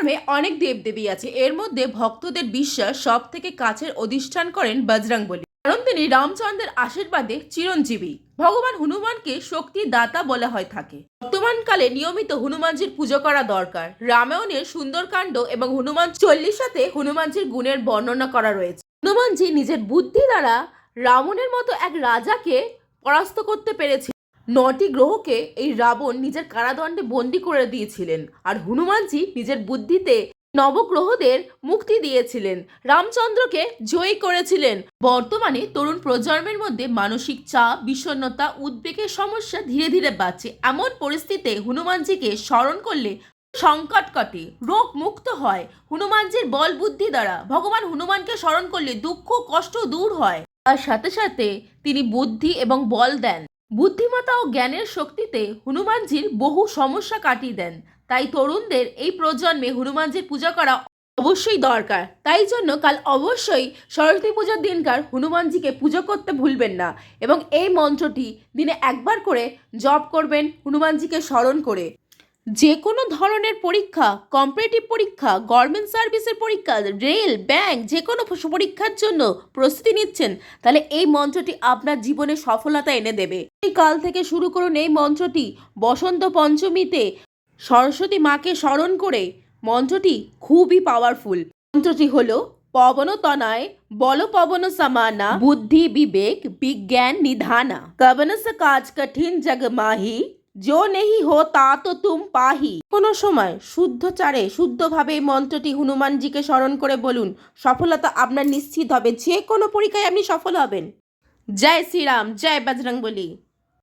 ধর্মে অনেক দেবদেবী আছে। এর মধ্যে ভক্তদের বিশ্বাস সব থেকে কাছের অধিষ্ঠান করেন বজরং বলি। কারণ তিনি রামচন্দ্রের আশীর্বাদে চিরঞ্জীবী। ভগবান হনুমানকে শক্তি দাতা বলা হয় থাকে। বর্তমানকালে নিয়মিত হনুমানজির পুজো করা দরকার। রামায়ণের সুন্দরকাণ্ড এবং হনুমান চল্লিশাতে হনুমানজির গুণের বর্ণনা করা রয়েছে। হনুমানজি নিজের বুদ্ধি দ্বারা রাবণের মতো এক রাজাকে পরাস্ত করতে পেরেছে নটি গ্রহকে এই রাবণ নিজের কারাদণ্ডে বন্দি করে দিয়েছিলেন আর হনুমানজি নিজের বুদ্ধিতে নবগ্রহদের মুক্তি দিয়েছিলেন। রামচন্দ্রকে জয়ী করেছিলেন। বর্তমানে তরুণ প্রজন্মের মধ্যে মানসিক চাপ, বিষণ্ণতা, উদ্বেগের সমস্যা ধীরে ধীরে বাড়ছে। এমন পরিস্থিতিতে হনুমানজিকে স্মরণ করলে সংকট কাটে, রোগ মুক্ত হয়। হনুমানজির বল বুদ্ধি দ্বারা ভগবান হনুমানকে স্মরণ করলে দুঃখ, কষ্ট দূর হয়। তার সাথে সাথে তিনি বুদ্ধি এবং বল দেন। বুদ্ধিমত্তা ও জ্ঞানের শক্তিতে হনুমানজির বহু সমস্যা কাটিয়ে দেন। তাই তরুণদের এই প্রজন্মে হনুমানজির পূজা করা অবশ্যই দরকার। তাই জন্য কাল অবশ্যই সরস্বতী পূজার দিনকার হনুমানজিকে পুজো করতে ভুলবেন না এবং এই মন্ত্রটি দিনে একবার করে জপ করবেন হনুমানজিকে স্মরণ করে। যে কোনো ধরনের পরীক্ষা কম্পারেটিভ পরীক্ষা গভর্নমেন্ট সার্ভিসের পরীক্ষা রেল ব্যাংক যে কোনো পরীক্ষার জন্য প্রস্তুতি নিচ্ছেন, তাহলে এই মন্ত্রটি আপনার জীবনে সফলতা এনে দেবে। কাল থেকে শুরু করুন এই মন্ত্রটি, বসন্ত পঞ্চমীতে সরস্বতী মাকে স্মরণ করে, মন্ত্রটি খুবই পাওয়ারফুল হলো পবন তনয় বল পবন সমানা বুদ্ধি বিবেক বিজ্ঞান নিধানা। কবন কাজ কঠিন জগ মাহি যো নেহি হো তা তো তুম পাহি। কোনো সময় শুদ্ধ চারে শুদ্ধভাবে মন্ত্রটি হনুমানজিকে স্মরণ করে বলুন, সফলতা আপনার নিশ্চিত হবে, যে কোনো পরীক্ষায় আপনি সফল হবেন। জয় শ্রীরাম, জয় বজরংবলী।